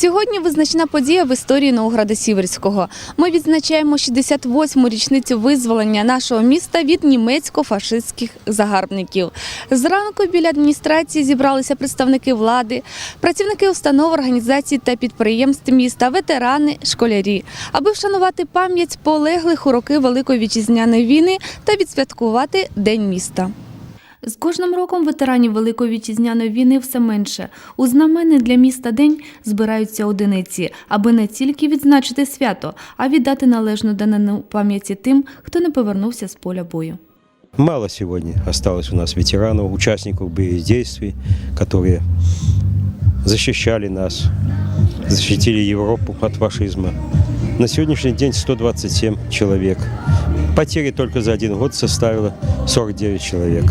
Сьогодні визначна подія в історії Новограда Сіверського. Ми відзначаємо 68-му річницю визволення нашого міста від німецько-фашистських загарбників. Зранку біля адміністрації зібралися представники влади, працівники установ, організацій та підприємств міста, ветерани, школярі, аби вшанувати пам'ять полеглих у роки Великої вітчизняної війни та відсвяткувати День міста. З кожним роком ветеранів Великої вітчизняної війни все менше. У знаменний для міста день збираються одиниці, аби не тільки відзначити свято, а віддати належну данину пам'яті тим, хто не повернувся з поля бою. Мало сегодня осталось у нас ветеранов, участников боевых действий, которые защищали нас, защитили Европу от фашизма. На сегодняшний день 127 человек. Потери только за один год составило 49 человек.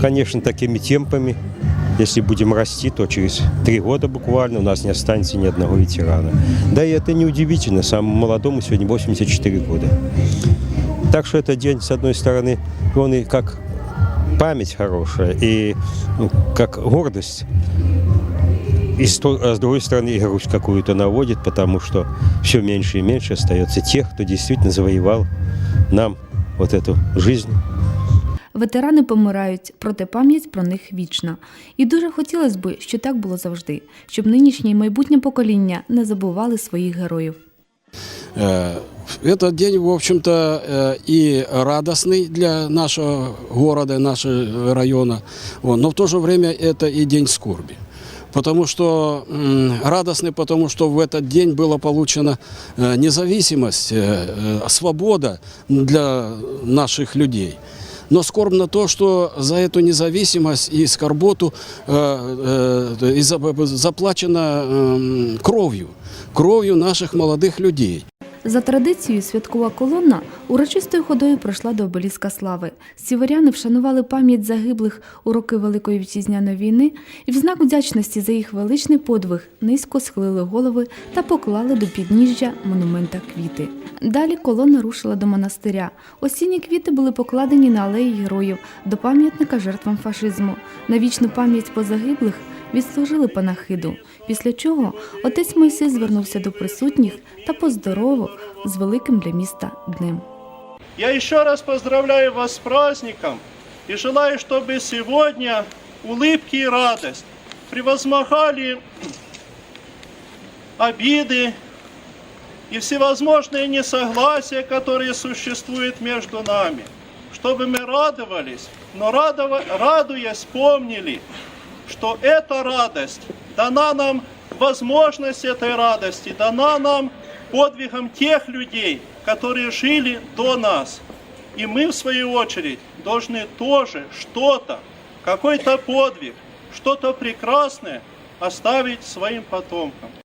Конечно, такими темпами, если будем расти, то через три года буквально у нас не останется ни одного ветерана. Да и это не удивительно, самому молодому сегодня 84 года. Так что этот день, с одной стороны, он и как память хорошая, и ну, как гордость, и с то- а с другой стороны и грусть какую-то наводит, потому что все меньше и меньше остается тех, кто действительно завоевал нам вот эту жизнь. Ветерани помирають, проте пам'ять про них вічна. І дуже хотілося б, що так було завжди, щоб нинішнє і майбутнє покоління не забували своїх героїв. Э, Этот день, в общем-то, э, и радостный для нашего города, нашего района, вот, но в то же время это и день скорби. Потому что м, радостный, потому что в этот день была получена э, независимость, э, э, свобода для наших людей. Но скорбно то, что за эту независимость и скорботу э, э, и за- заплачено эм, кровью, кровью наших молодых людей. За традицією, святкова колона урочистою ходою пройшла до обеліска слави. Сіверяни вшанували пам'ять загиблих у роки Великої вітчизняної війни і в знак вдячності за їх величний подвиг низько схилили голови та поклали до підніжжя монумента квіти. Далі колона рушила до монастиря. Осінні квіти були покладені на алеї героїв до пам'ятника жертвам фашизму. На вічну пам'ять позагиблих відслужили панахиду, після чого отець Мойсей звернувся до присутніх та поздоровив з великим для міста днем. Я еще раз поздравляю вас с праздником и желаю, чтобы сегодня улыбки и радость превозмогали обиды и всевозможные несогласия, которые существуют между нами. Чтобы мы радовались, но радова- радуясь помнили, что эта радость дана нам, возможность этой радости дана нам подвигом тех людей, которые жили до нас. И мы, в свою очередь, должны тоже что-то, какой-то подвиг, что-то прекрасное оставить своим потомкам.